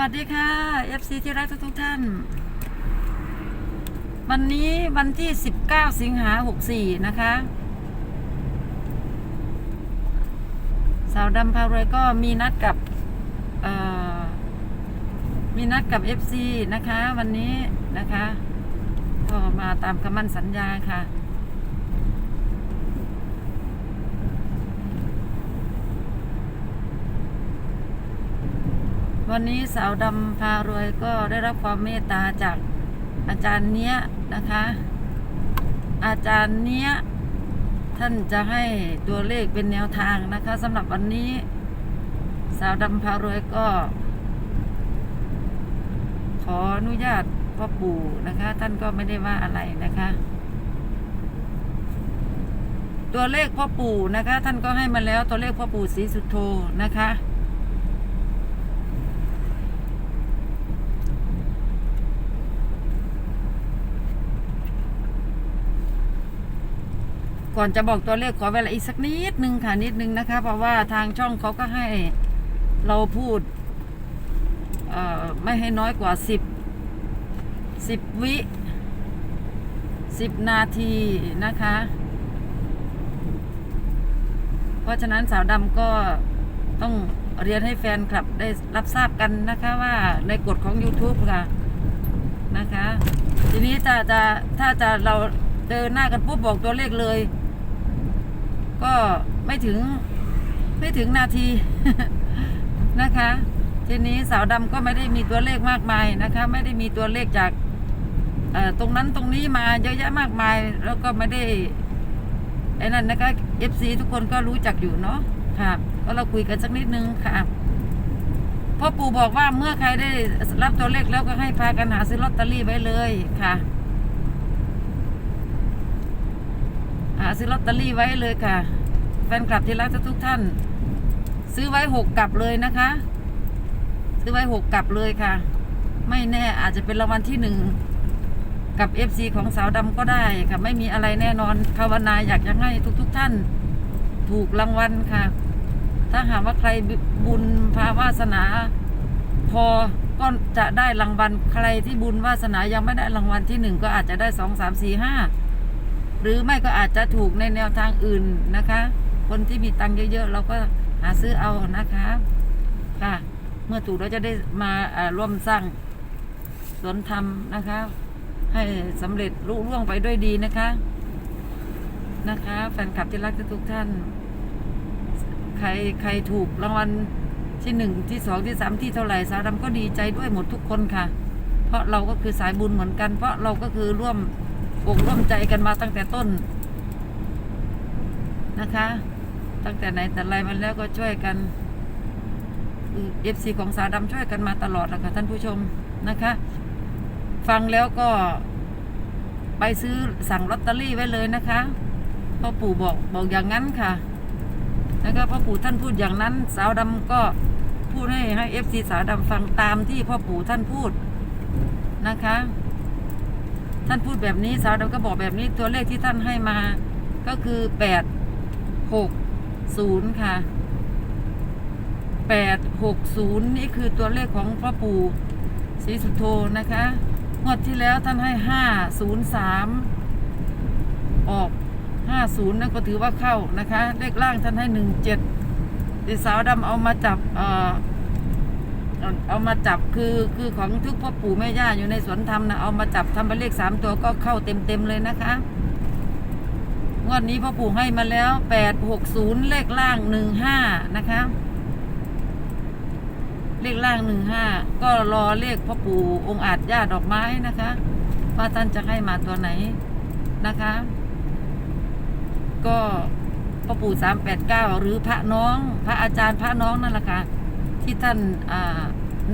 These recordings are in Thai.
วัสดีค่ะ FC ที่รักทุกๆท่าน วันนี้วันที่ 19 สิงหา 64 นะคะ สาวดำพารวยก็มีนัดกับมีนัดกับ FC นะคะ วันนี้นะคะ ก็มาตามคำมั่นสัญญาค่ะ วันนี้สาวดำพารวยก็ได้รับความเมตตาจากอาจารย์เนี้ยนะคะ อาจารย์เนี้ยท่านจะให้ตัวเลขเป็นแนวทางนะคะสำหรับวันนี้ สาวดำพารวยก็ ขออนุญาตพ่อปู่นะคะ ท่านก็ไม่ได้ว่าอะไรนะคะ ตัวเลขพ่อปู่นะคะ ท่านก็ให้มาแล้วตัวเลขพ่อปู่ศรีสุดโธนะคะ ก่อนจะบอกตัวเลขขอเวลาอีกสักนิดนึงค่ะนิดนึงนะคะ เพราะว่าทางช่องเขาก็ให้เราพูดไม่ให้น้อยกว่าสิบสิบวิสิบนาทีนะคะ เพราะฉะนั้นสาวดำก็ต้องเรียนให้แฟนคลับได้รับทราบกันนะคะว่าในกฎของ YouTube ค่ะนะคะ ทีนี้จะจะถ้าจะเราเจอหน้ากันปุ๊บบอกตัวเลขเลย ก็ไม่ถึงไม่ถึงนาทีนะคะ ทีนี้สาวดำก็ไม่ได้มีตัวเลขมากมายนะคะ ไม่ได้มีตัวเลขจากตรงนั้นตรงนี้มาเยอะแยะมากมาย แล้วก็ไม่ได้ไอ้นั่นนะคะ FC ทุกคนก็รู้จักอยู่เนาะค่ะก็เราคุยกันสักนิดนึงค่ะพ่อปู่บอกว่าเมื่อใครได้รับตัวเลขแล้วก็ให้พากันหาซื้อลอตเตอรี่ไว้เลยค่ะ หา ซื้อลอตเตอรี่ไว้เลยค่ะ แฟนคลับที่รักทุกท่าน ซื้อไว้หกกลับเลยนะคะ ซื้อไว้หกกลับเลยค่ะ ไม่แน่อาจจะเป็นรางวัลที่หนึ่งกับ FC ของสาวดำก็ได้ค่ะ ไม่มีอะไรแน่นอนภาวนาอยากจะให้ทุกๆท่าน ถูกรางวัลค่ะ ถ้าหากว่าใครบุญพาวาสนา พอก็จะได้รางวัลใครที่บุญวาสนายังไม่ได้รางวัลที่หนึ่งก็อาจจะได้สองสามสี่ห้า หรือไม่ก็อาจจะถูกในแนวทางอื่นนะคะ คนที่มีตังค์เยอะๆเราก็หาซื้อเอานะคะค่ะ เมื่อถูกเราจะได้มาอ่าร่วมสร้างสวนธรรมนะคะ ให้สำเร็จรุ่ร่วงไปด้วยดีนะคะ นะคะ แฟนคลับที่รักทุกท่าน ใครใครถูกรางวัลที่หนึ่งที่สองที่สามที่เท่าไหร่สาวดำก็ดีใจด้วยหมดทุกคนค่ะ เพราะเราก็คือสายบุญเหมือนกัน เพราะเราก็คือร่วม อกร่วมใจกันมาตั้งแต่ต้นนะคะ ตั้งแต่ไหนแต่ไรมันแล้วก็ช่วยกันเอฟซีของสาวดำช่วยกันมาตลอดนะคะท่านผู้ชมนะคะ ฟังแล้วก็ ไปซื้อสั่งลอตเตอรี่ไว้เลยนะคะพ่อปู่บอกบอกอย่างนั้นค่ะนะคะพ่อปู่ท่านพูดอย่างนั้น สาวดำก็พูดให้ให้เอฟซีสาวดำฟังตามที่พ่อปู่ท่านพูดนะคะ ท่านพูดแบบนี้สาวดำก็บอกแบบนี้ตัวเลขที่ท่านให้มา ก็คือแปดหกศูนย์ค่ะแปดหกศูนย์นี่คือตัวเลขของพ่อปู่ศรีสุโธนะคะงวดที่แล้วท่านให้ห้าศูนย์สามออกห้าศูนย์นั่นก็ถือว่าเข้านะคะเลขล่างท่านให้หนึ่งเจ็ดสาวดำเอามาจับเอ่อ เอาเอามาจับคือคือของทุกพ่อปู่แม่ย่าอยู่ในสวนธรรมนะเอามาจับทำเป็นเลขสามตัวก็เข้าเต็มเต็มๆเลยนะคะงวดนี้พ่อปู่ให้มาแล้วแปดหกศูนย์เลขล่างหนึ่งห้านะคะ เลขล่างหนึ่งห้าก็รอเลขพ่อปู่องค์อาจย่าดอกไม้นะคะว่าท่านจะให้มาตัวไหนนะคะ ก็พ่อปู่สามแปดเก้าหรือพระน้อง พระอาจารย์พระน้องนั่นแหละค่ะ ที่ท่าน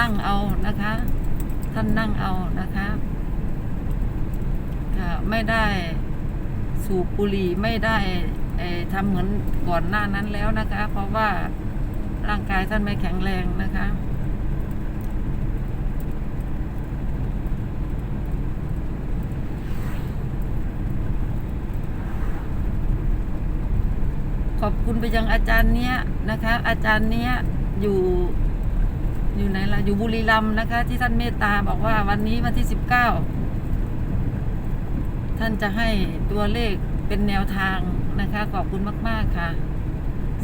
นั่งเอานะคะ ท่านนั่งเอานะคะค่ะไม่ได้สูบบุหรี่ไม่ได้ทำเหมือนก่อนหน้านั้นแล้วนะคะ เพราะว่าร่างกายท่านไม่แข็งแรงนะคะขอบคุณไปยังอาจารย์เนี้ยนะคะ อาจารย์เนี้ย อยู่อยู่ไหนล่ะ อยู่บุรีรัมย์นะคะ ที่ท่านเมตตาบอกว่าวันนี้วันที่สิบเก้าท่านจะให้ตัวเลขเป็นแนวทางนะคะ ขอบคุณมาก ๆ ค่ะ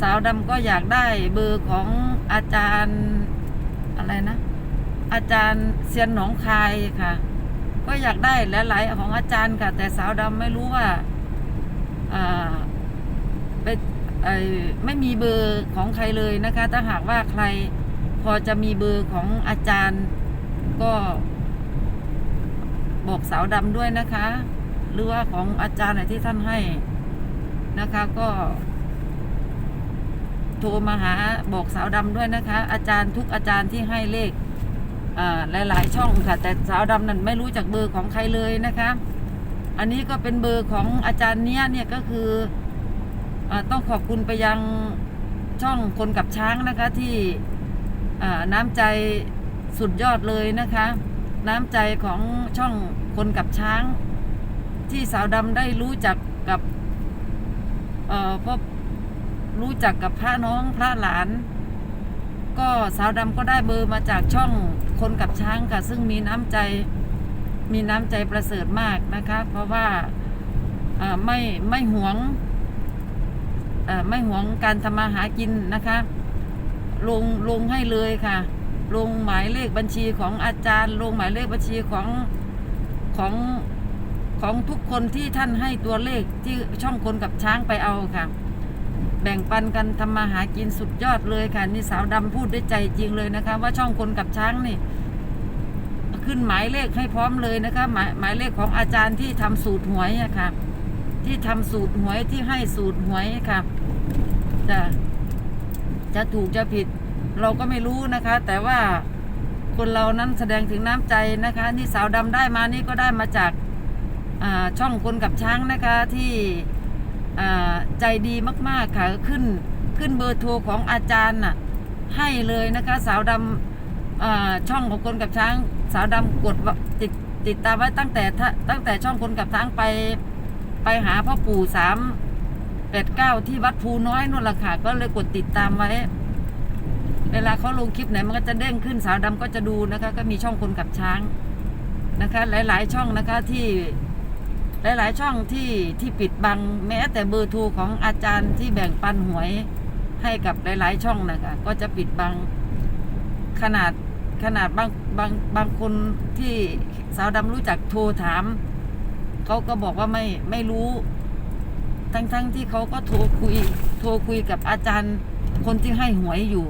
สาวดำก็อยากได้เบอร์ของอาจารย์อะไรนะ อาจารย์เซียนหนองคายค่ะ ก็อยากได้หลายๆของอาจารย์ค่ะ แต่สาวดำไม่รู้ว่าอ่าไป ไม่มีเบอร์ของใครเลยนะคะ ถ้าหากว่าใครพอจะมีเบอร์ของอาจารย์ก็บอกสาวดำด้วยนะคะ หรือว่าของอาจารย์ไหนที่ท่านให้นะคะก็โทรมาหาบอกสาวดำด้วยนะคะ อาจารย์ทุกอาจารย์ที่ให้เลขหลาย ๆ ช่องค่ะ แต่สาวดำนั้นไม่รู้จักเบอร์ของใครเลยนะคะ อันนี้ก็เป็นเบอร์ของอาจารย์เนี้ยเนี่ยก็คือ ต้องขอบคุณไปยังช่องคนกับช้างนะคะที่น้ำใจสุดยอดเลยนะคะ น้ำใจของช่องคนกับช้าง ที่สาวดำได้รู้จักกับเอ่อพบรู้จักกับพระน้องพระหลาน ก็สาวดำก็ได้เบอร์มาจากช่องคนกับช้างค่ะ ซึ่งมีน้ำใจมีน้ำใจประเสริฐมากนะคะ เพราะว่าไม่ไม่หวง ไม่หวงการทำมาหากินนะคะ ลงลงให้เลยค่ะ ลงหมายเลขบัญชีของอาจารย์ ลงหมายเลขบัญชีของของของทุกคนที่ท่านให้ตัวเลขที่ช่องคนกับช้างไปเอาค่ะ แบ่งปันกันทำมาหากินสุดยอดเลยค่ะนี่สาวดำพูดด้วยใจจริงเลยนะคะ ว่าช่องคนกับช้างนี่ขึ้นหมายเลขให้พร้อมเลยนะคะ หมายหมายเลขของอาจารย์ที่ทำสูตรหวยอะค่ะ ที่ทำสูตรหวยที่ให้สูตรหวยค่ะ จะจะถูกจะผิด เราก็ไม่รู้นะคะ แต่ว่าคนเรานั้นแสดงถึงน้ำใจนะคะ นี่สาวดำได้มานี่ก็ได้มาจากาช่องคนกับช้างนะคะที่ใจดีมาก ๆ ค่ะขึ้นขึ้นเบอร์โทรของอาจารย์น่ะให้เลยนะคะ สาวดำช่องของคนกับช้าง สาวดำกดติดติดตามไว้ตั้งแต่ตั้งแต่ช่องคนกับช้างไปไปหาพ่อปู่สาม แปดเก้าที่วัดภูน้อยนู่นละค่ะ ก็เลยกดติดตามไว้ เวลาเขาลงคลิปไหนมันก็จะเด้งขึ้นสาวดำก็จะดูนะคะ ก็มีช่องคนกับช้างนะคะ หลาย ๆ ช่องนะคะที่หลาย ๆ ช่องที่ที่ปิดบังแม้แต่เบอร์โทรของอาจารย์ที่แบ่งปันหวยให้กับหลาย ๆ ช่องนะคะก็จะปิดบังขนาดขนาดบางบางบางคนที่สาวดำรู้จักโทรถาม เขาก็บอกว่าไม่ไม่รู้ ทั้งๆทที่เขาก็โทรคุย โทรคุยกับอาจารย์คนที่ให้หวยอยู่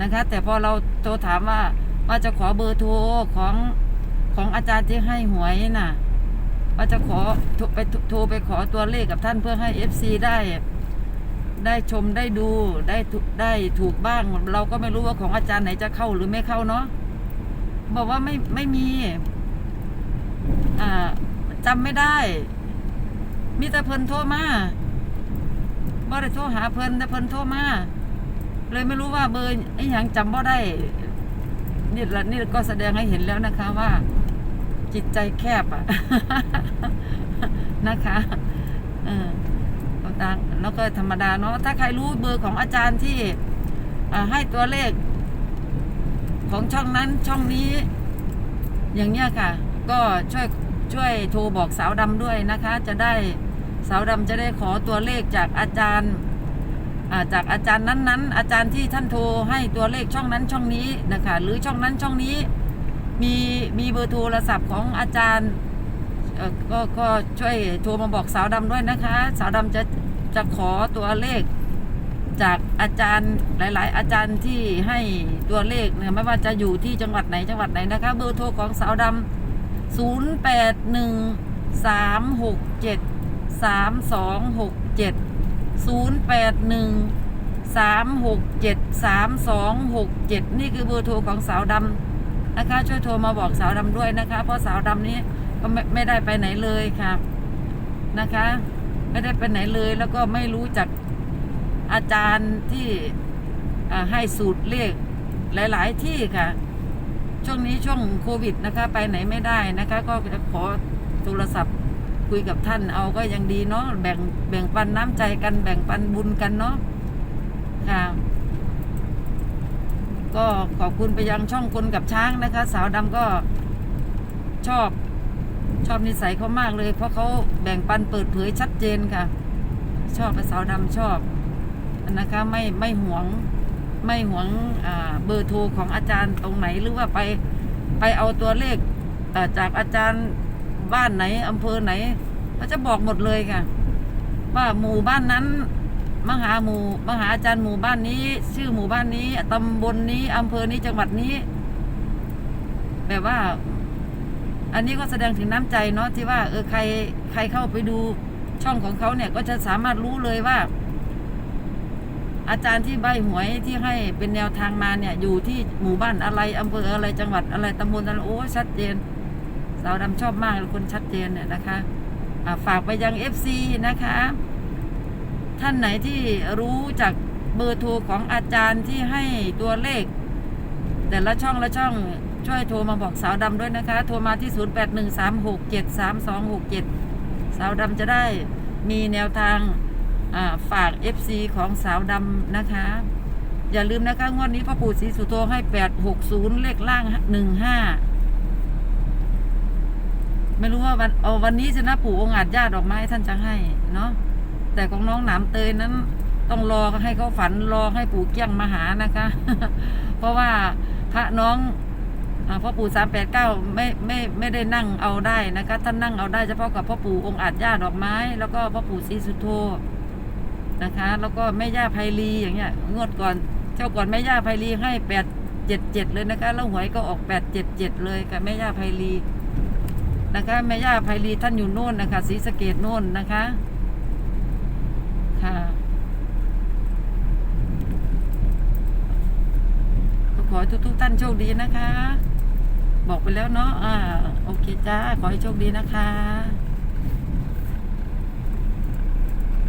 นะคะ แต่พอเราโทรถามว่าว่าจะขอเบอร์โทรของของอาจารย์ที่ให้หวยน่ะ ว่าจะขอทไปโทรไปขอตัวเลขกับท่านเพื่อให้ FC ได้ ได้ชมได้ดูได้ได้ถูกบ้าง เราก็ไม่รู้ว่าของอาจารย์ไหนจะเข้าหรือไม่เข้าเนาะบอกว่าไม่ไม่มี อ่าจำไม่ได้ มีแต่เพิ่นโทรมาบ่ได้โทรหาเพิ่นแต่เพิ่นโทรมาเลยไม่รู้ว่าเบอร์ไอ้หยังจำบ่ได้นี่ละนี่ก็แสดงให้เห็นแล้วนะคะว่า จิตใจแคบอะนะคะเออต่างแล้วก็ธรรมดาเนาะถ้าใครรู้เบอร์ของอาจารย์ที่ให้ตัวเลข ของช่องนั้นช่องนี้ อย่างเนี้ยค่ะ ก็ช่วยช่วยโทรบอกสาวดำด้วยนะคะ จะได้ สาวดำจะได้ขอตัวเลขจากอาจารย์จากอาจารย์นั้นๆ อาจารย์ที่ท่านโทรให้ตัวเลขช่องนั้นช่องนี้นะคะหรือช่องนั้นช่องนี้มีมีเบอร์โทรศัพท์ของอาจารย์ก็ก็ช่วยโทรมาบอกสาวดำด้วยนะคะ สาวดำจะจะขอตัวเลขจากอาจารย์หลาย ๆ อาจารย์ที่ให้ตัวเลขเนี่ยไม่ว่าจะอยู่ที่จังหวัดไหนจังหวัดไหนนะคะเบอร์โทรของสาวดำศูนย์แปดหนึ่ง สามสองหกเจ็ดศูนย์แปดหนึ่งสามหกเจ็ดสามสองหกเจ็ดนี่คือเบอร์โทรของสาวดำนะคะ ช่วยโทรมาบอกสาวดำด้วยนะคะ เพราะสาวดำนี้ก็ไม่ไม่ได้ไปไหนเลยค่ะนะคะ ไม่ได้ไปไหนเลยแล้วก็ไม่รู้จักอาจารย์ที่ให้สูตรเลขหลาย ๆ ที่ค่ะ ช่วงนี้ช่วงโควิดนะคะ ไปไหนไม่ได้นะคะ ก็จะขอโทรศัพท์ คุยกับท่านเอาก็ยังดีเนาะแบ่งแบ่งปันน้ำใจกันแบ่งปันบุญกันเนาะค่ะก็ขอบคุณไปยังช่องคนกับช้างนะคะ สาวดำก็ชอบชอบนิสัยเขามากเลย เพราะเขาแบ่งปันเปิดเผยชัดเจนค่ะ ชอบสาวดำชอบนะคะไม่ไม่หวงไม่หวงเบอร์โทรของอาจารย์ตรงไหนหรือว่าไปไปเอาตัวเลขจากอาจารย์ บ้านไหนอำเภอไหนเขาจะบอกหมดเลยค่ะ ว่าหมู่บ้านนั้น มหาหมู่มหาอาจารย์หมู่บ้านนี้ ชื่อหมู่บ้านนี้ตำบลนนี้อำเภอนี้จังหวัดนี้ แบบว่า อันนี้ก็แสดงถึงน้ำใจเนาะที่ว่า เออใครใครเข้าไปดูช่องของเขาเนี่ย ก็จะสามารถรู้เลยว่า อาจารย์ที่ใบหวยที่ให้เป็นแนวทางมาเนี่ย อยู่ที่หมู่บ้านอะไรอำเภออะไรจังหวัดอะไรตำบลอะไรโอ้ชัดเจน สาวดำชอบมากเลยคนชัดเจนเนี่ยนะคะฝากไปยัง FC นะคะ ท่านไหนที่รู้จากเบอร์โทรของอาจารย์ที่ให้ตัวเลข แต่ละช่องละช่องช่วยโทรมาบอกสาวดำด้วยนะคะ โทรมาที่ 0813673267 สาวดำจะได้มีแนวทางฝาก FC ของสาวดำนะคะ อย่าลืมนะคะงวดนี้พ่อปู่ศรีสุโธให้ 860 เลขล่าง 15 ไม่รู้ว่าวันเอาวันนี้จะนะปู่องอาจญาติดอกไม้ท่านจะให้เนาะแต่ของน้องหนามเตยนั้น ต้องรอให้เขาฝันรอให้ปู่เกี้ยงมาหานะคะ เพราะว่าพระน้องอาพ่อปู่สามแปดเก้าไม่ไม่ไม่ได้นั่งเอาได้นะคะท่านนั่งเอาได้เฉพาะกับพ่อปู่องอาจญาติดอกไม้ แล้วก็พ่อปู่ศรีสุโธนะคะ แล้วก็แม่ย่าไพลีอย่างเงี้ยงวดก่อนเจ้าก่อนแม่ย่าไพลีให้แปดเจ็ดเจ็ดเลยนะคะ แล้วหวยก็ออกแปดเจ็ดเจ็ดเลยกับแม่ย่าไพลี นะคะแม่ย่าไพรีท่านอยู่โน่นนะคะศรีสะเกดโน่นนะคะค่ะขอให้ทุกๆท่านโชคดีนะคะ บอกไปแล้วเนาะอ่าโอเคจ้าขอให้โชคดีนะคะ